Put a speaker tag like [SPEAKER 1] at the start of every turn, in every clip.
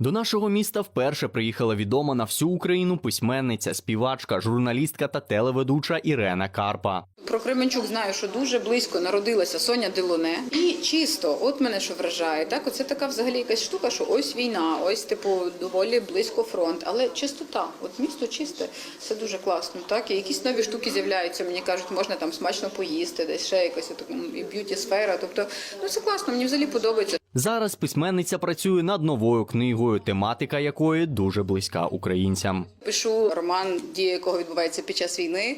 [SPEAKER 1] До нашого міста вперше приїхала відома на всю Україну письменниця, співачка, журналістка та телеведуча Ірена Карпа.
[SPEAKER 2] Про Кременчук знаю, що дуже близько народилася Соня Делоне. І чисто, от мене що вражає. Так, оце така взагалі якась штука, що ось війна, ось типу доволі близько фронт. Але чистота, от місто чисте, це дуже класно. Так, і якісь нові штуки з'являються. Мені кажуть, можна там смачно поїсти, десь ще якась от, і б'юті сфера. Тобто, ну це класно, мені взагалі подобається.
[SPEAKER 1] Зараз письменниця працює над новою книгою, тематика якої дуже близька українцям.
[SPEAKER 2] Пишу роман, дія якого відбувається під час війни.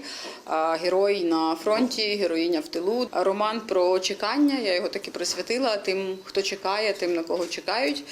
[SPEAKER 2] Герой на фронті, героїня в тилу. Роман про чекання. Я його таки присвятила тим, хто чекає, тим на кого чекають.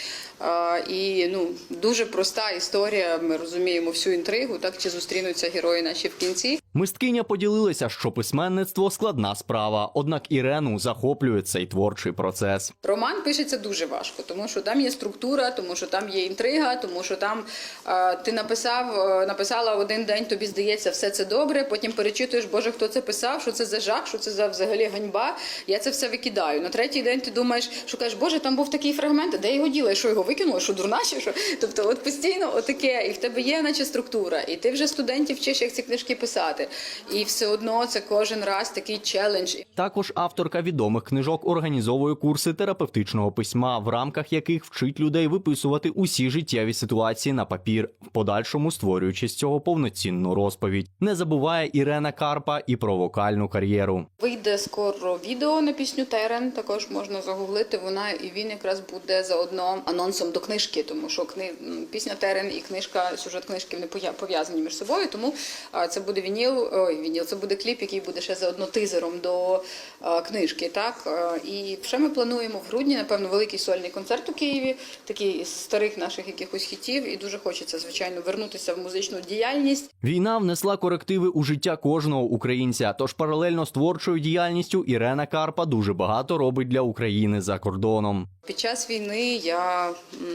[SPEAKER 2] І ну дуже проста історія. Ми розуміємо всю інтригу, так чи зустрінуться герої наші в кінці.
[SPEAKER 1] Мисткиня поділилася, що письменництво складна справа, однак Ірену захоплює цей творчий процес.
[SPEAKER 2] Роман пишеться дуже важко, тому що там є структура, тому що там є інтрига, тому що там е, ти написав, е, написала один день, тобі здається, все це добре. Потім перечитуєш, Боже, хто це писав, що це за жах, що це за взагалі ганьба. Я це все викидаю. На третій день ти думаєш, кажеш, Боже, там був такий фрагмент, де його діла, що його викинули, що дурна, що. Тобто, от постійно отаке, і в тебе є, наче структура, і ти вже студентів вчиш, як ці книжки писати. І все одно це кожен раз такий челендж.
[SPEAKER 1] Також авторка відомих книжок організовує курси терапевтичного письма, в рамках яких вчить людей виписувати усі життєві ситуації на папір, в подальшому створюючи з цього повноцінну розповідь. Не забуває Ірена Карпа і про вокальну кар'єру.
[SPEAKER 2] Вийде скоро відео на пісню Терен. Також можна загуглити. Вона і він якраз буде заодно анонсом до книжки, тому що кни... пісня Терен і книжка, сюжет книжки вони пов'язані між собою. Тому це буде вініл. Ой, вініл, це буде кліп, який буде ще заодно тизером до а, книжки. Так А, і ще ми плануємо в грудні, напевно, великий сольний концерт у Києві, такий із старих наших якихось хітів. І дуже хочеться, звичайно, вернутися в музичну діяльність.
[SPEAKER 1] Війна внесла корективи у життя кожного українця. Тож паралельно з творчою діяльністю Ірена Карпа дуже багато робить для України за кордоном.
[SPEAKER 2] Під час війни я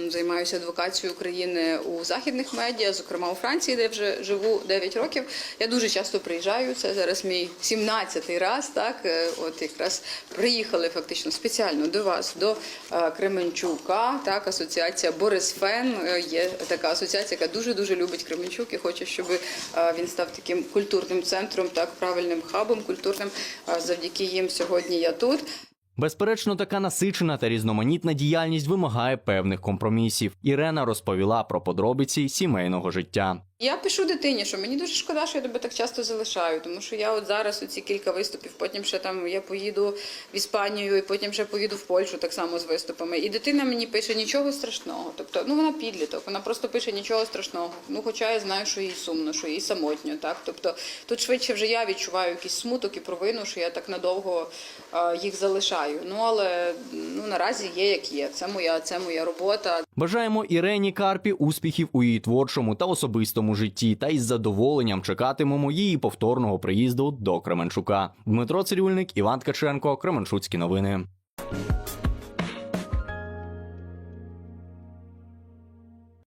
[SPEAKER 2] займаюся адвокацією України у західних медіа, зокрема у Франції, де вже живу 9 років. Я дуже часто приїжджаю. Це зараз мій 17-й раз. Так, Е, от якраз приїхали фактично спеціально до вас, до е, Кременчука. Так, асоціація Борис Фен е, є така асоціація, яка дуже дуже любить Кременчук і хоче, щоб він став таким культурним центром, так правильним хабом культурним. Завдяки їм сьогодні я тут.
[SPEAKER 1] Безперечно, така насичена та різноманітна діяльність вимагає певних компромісів. Ірена розповіла про подробиці сімейного життя.
[SPEAKER 2] Я пишу дитині, що мені дуже шкода, що я тебе так часто залишаю, тому що я от зараз оці кілька виступів, потім ще там я поїду в Іспанію, і потім ще поїду в Польщу так само з виступами. І дитина мені пише нічого страшного. Тобто, ну вона підліток, вона просто пише нічого страшного. Ну, хоча я знаю, що їй сумно, що їй самотньо. Так, тобто тут швидше вже я відчуваю якийсь смуток і провину, що я так надовго е, їх залишаю. Ну але ну наразі є як є. Це моя, це моя робота.
[SPEAKER 1] Бажаємо Ірені Карпі успіхів у її творчому та особистому житті, та із задоволенням чекатимемо її повторного приїзду до Кременчука. Дмитро Цирюльник, Іван Ткаченко, Кременчуцькі новини.